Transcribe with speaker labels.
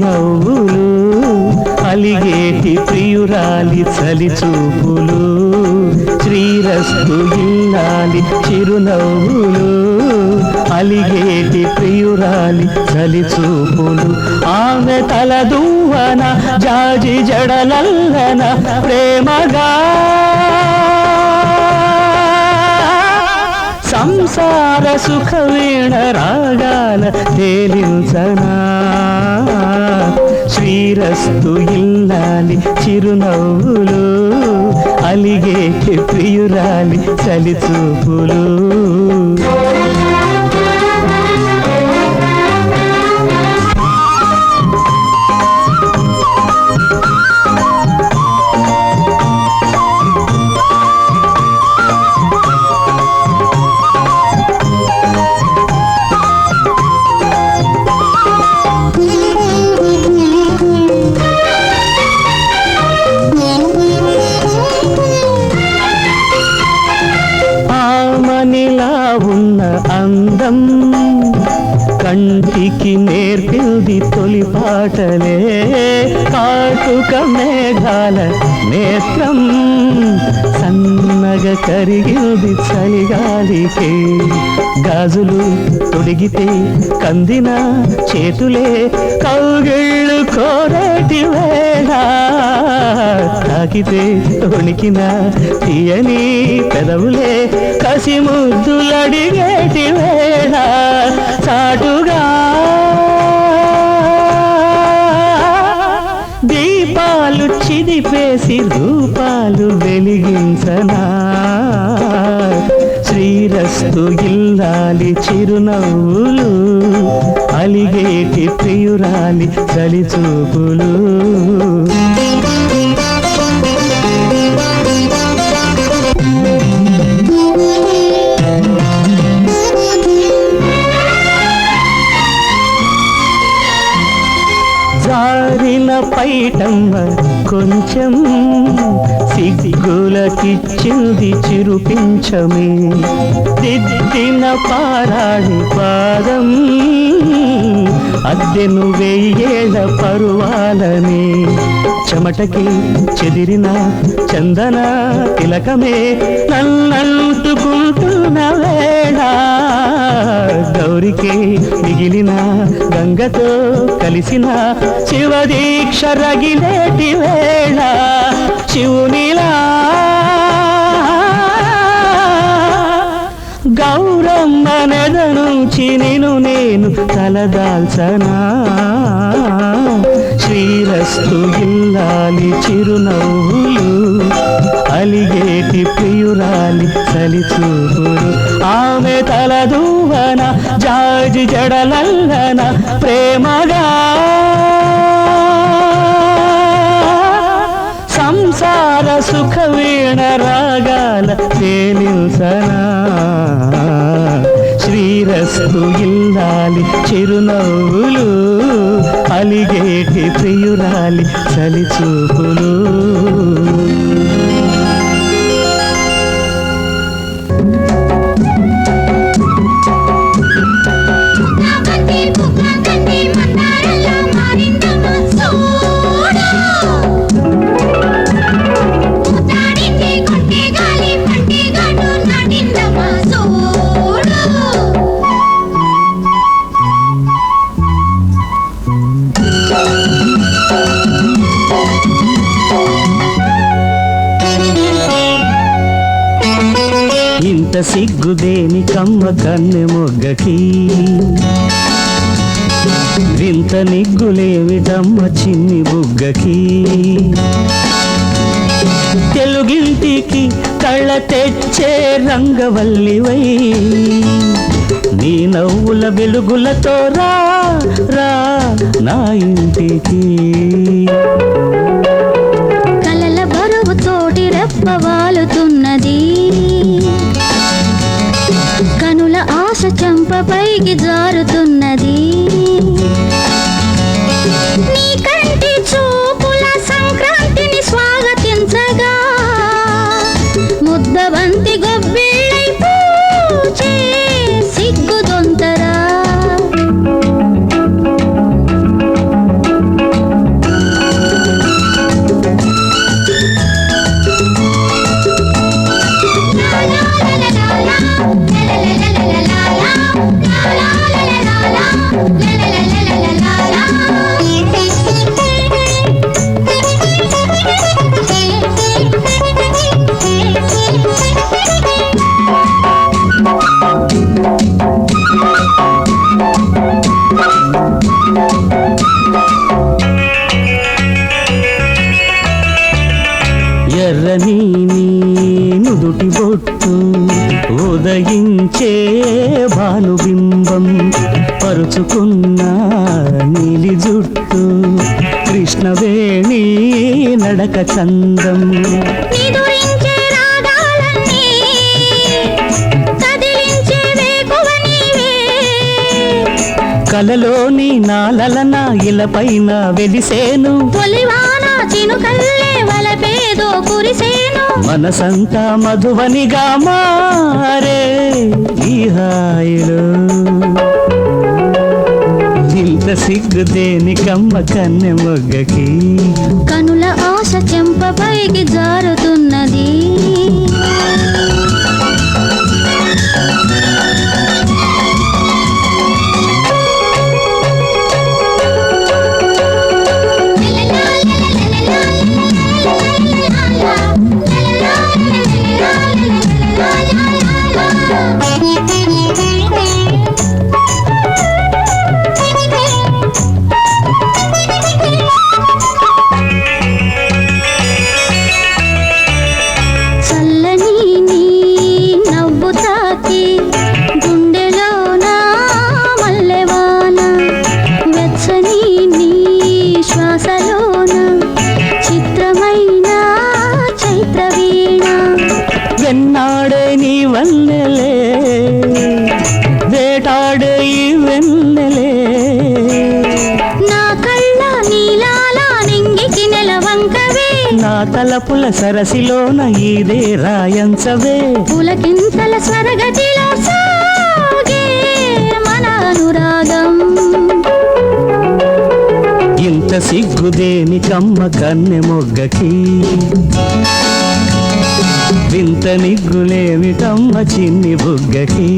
Speaker 1: నవ్వులు అలిగేటి ప్రియురాలి చలి చూపులు శ్రీరస్తు ఇల్లాలి చిరునవ్వులు అలిగేటి ప్రియురాలి చలి చూపులు ఆమె తలదూవన జాజి జడలల్లన ప్రేమగా సంసార సుఖ వీణ రాగాల తేలించనా? శ్రీరస్తు ఇల్లాలి చిరునవ్వులు అలిగే ప్రియురాలి చలి అందం కంటికి నేర్పింది తొలి పాటలే. కాటుక మేఘాల నేత్రం. సన్నగ కరిగింది చలిగాలికే గాజులు తొడిగితే కందిన చేతులే కౌగిళ్ళు కోరటి వేళ. తాకితే తొణికిన తీయని పెదవులే కసి ముద్దులడిగేటి వేళ. శ్రీరస్తు ఇల్లాలి చిరునవ్వులు అలిగేటి ప్రియురాలి చలి చూపులు జారిన పైటమ్మ కొంచెం సిగ్గులకిచ్చింది చిరుపించమే దిద్దిన పారాడి పాదం అద్దెను వెయ్యేళ్ళ పరువాలనే. చెమటకి చెదిరిన చందన తిలకమే నన్నంటుకుంటున్న వేళ. గౌరికి మిగిలిన గంగతో కలిసిన శివదీక్ష రగిలేటి వేళ. శివునిలా గౌరమ్మ నెద నుంచి నేను నేను తలదాల్చనా. శ్రీరస్తు ఇల్లాలి చిరునవ్వులు అలిగేటి ప్రియురాలి చలి ఆమె తల దూవన జాజి జడలల్లన ప్రేమగా సంసార సుఖ వీణ రాగాల తేలింసనా శ్రీరస్తు ఇల్లాలి చిరునవ్వులు అలిగేటి ప్రియురాలి చలి చూపులు ఇంత సిగ్గుదేని కమ్మ కన్నె మొగ్గకి. వింత నిగ్గులేమిటమ్మ చిన్ని బుగ్గకి. తెలుగింటికి కళ్ళ తెచ్చే రంగవల్లివై. నీ నవ్వుల వెలుగులతో రా రా నా ఇంటికి. పరుచుకున్న నీలి జుట్టు కృష్ణవేణి నడక చందం. కలలోని నాలలన ఇలపైన వెలిసేను.
Speaker 2: తొలివాన చినుకల్లే వలపేదో కురిసేను.
Speaker 1: మనసంతా మధువనిగా మారే ఈ హాయిలో. ఇంత సిగ్గు దేనికమ్మ కన్నె మొగ్గకి?
Speaker 2: కనుల ఆశ చెంపపైకి జారుతున్నది. చిత్రమైన చైత్ర వీణ
Speaker 1: వెన్నాడే నీ వన్నెలే వేటాడే ఈ వెన్నెలే.
Speaker 2: నా కళ్ళ నీలాల నింగికి నెలవంకవే.
Speaker 1: నా తలపుల సరసిలోన ఇదే రాయంచవే.
Speaker 2: పులకింతల స్వరగతిలో సాగే మన అనురాగం.
Speaker 1: సిగ్గుదేమి కమ్మ కన్నె మొగ్గకి. వింత నిగ్గులేమి కమ్మ చిన్ని బుగ్గకి.